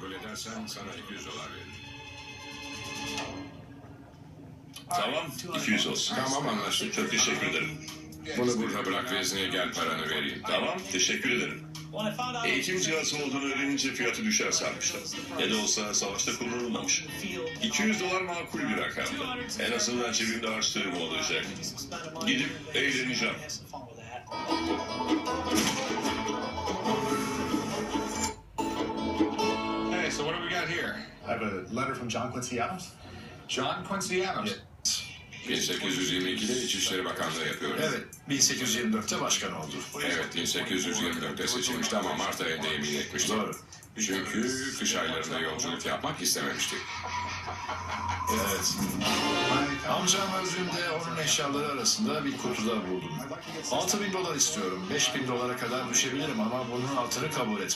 kabul edersen sana 200 dolar veririm. Tamam, 200 olsun. Tamam anlaştık. Çok teşekkür ederim. Bunu burada bırak vezneye gel paranı vereyim. Tamam, teşekkür ederim. Eğitim cihazı olduğunu öğrenince fiyatı düşer sanmışlar. Ne de olsa savaşta kullanılmamış. 200 dolar makul bir rakamdı. En azından cebimde harçlığım olacak. Gidip eğleneceğim. Do we got here? I have a letter from John Quincy Adams. John Quincy Adams. 1822'de İçişleri Bakanlığı yapıyor. Evet, 1824'te başkan oldu. Evet, 1824'te seçilmişti ama Mart ayında yemin etmişti. Doğru. Çünkü kış aylarında yolculuk yapmak istememişti. Evet. Amcam öldüğünde onun eşyaları arasında bir kutuda buldum. 6 bin dolar istiyorum. 5 bin dolara kadar düşebilirim ama bunun altını kabul et.